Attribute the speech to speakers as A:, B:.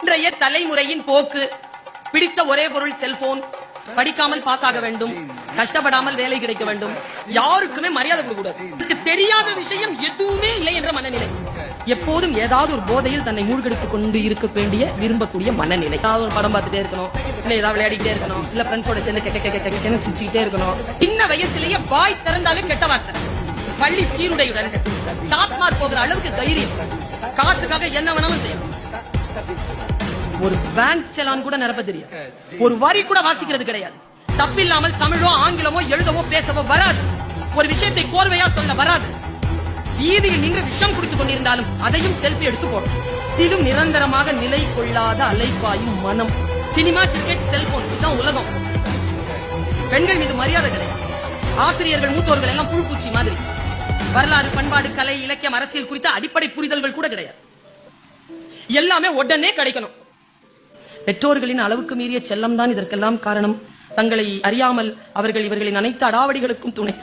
A: இன்றைய தலைமுறையின் போக்கு. பிடித்த ஒரே பொருள் செல்போன். படிக்காமல் பாஸ் ஆக வேண்டும். கஷ்டப்படாமல் வேலை கிடைக்க வேண்டும். யாருக்குமே மரியாதை கொடுக்க கூடாது தெரியாத விஷயம் எதுவுமே இல்லை என்ற மனநிலை. எப்போதும் ஏதாவது ஒரு போதையில் தன்னை மூழ்கடித்துக் கொண்டு இருக்க வேண்டிய விரும்பக்கூடிய மனநிலை. ஏதாவது ஒரு படம் பார்த்துட்டே இருக்கணும். இல்ல ஏதாவது விளையாடிட்டே இருக்கணும். இல்ல ஃப்ரெண்ட்ஸோட சேர்ந்து கெட்ட கெட்ட கெட்ட கெட்டன்னு சிரிச்சுக்கிட்டே இருக்கணும். சின்ன வயசுலயே வாய் திறந்தாலே கெட்ட வார்த்தை. பள்ளி சீருடையுடன். டாஸ்மாக் போகிற அளவுக்கு தைரியம். காசுக்காக என்ன வேணாலும் செய்யணும் ஒரு பேங்க் செலான் கூட நிரப்ப தெரியாது. ஒரு வரி கூட வாசிக்கிறது கிடையாது. தப்பில்லாமல் தமிழோ ஆங்கிலமோ எழுதவோ பேசவோ வராது. ஒரு விஷயத்தை கோர்வையா சொல்ல வராது. வீதியில் நின்று விஷம் குடித்துக் கொண்டிருந்தாலும் அதையும் செல்ஃபி எடுத்து போடும். இதிலும் நிரந்தரமாக நிலை கொள்ளாத அலைப்பாயும் மனம். சினிமா கிரிக்கெட் செல்போன் இதுதான் உலகம். பெண்கள் மீது மரியாதை கிடையாது. ஆசிரியர்கள் மூத்தோர்கள் எல்லாம் புழுப்பூச்சி மாதிரி. வரலாறு பண்பாடு கலை இலக்கியம் அரசியல் குறித்த அடிப்படை புரிதல்கள் கூட கிடையாது. எல்லாமே உடனே கிடைக்கணும். பெற்றோர்களின் அளவுக்கு மீறிய செல்லம் தான் இதற்கெல்லாம் காரணம். தங்களை அறியாமல் அவர்கள் இவர்களின் அனைத்து அடாவடிகளுக்கும் துணை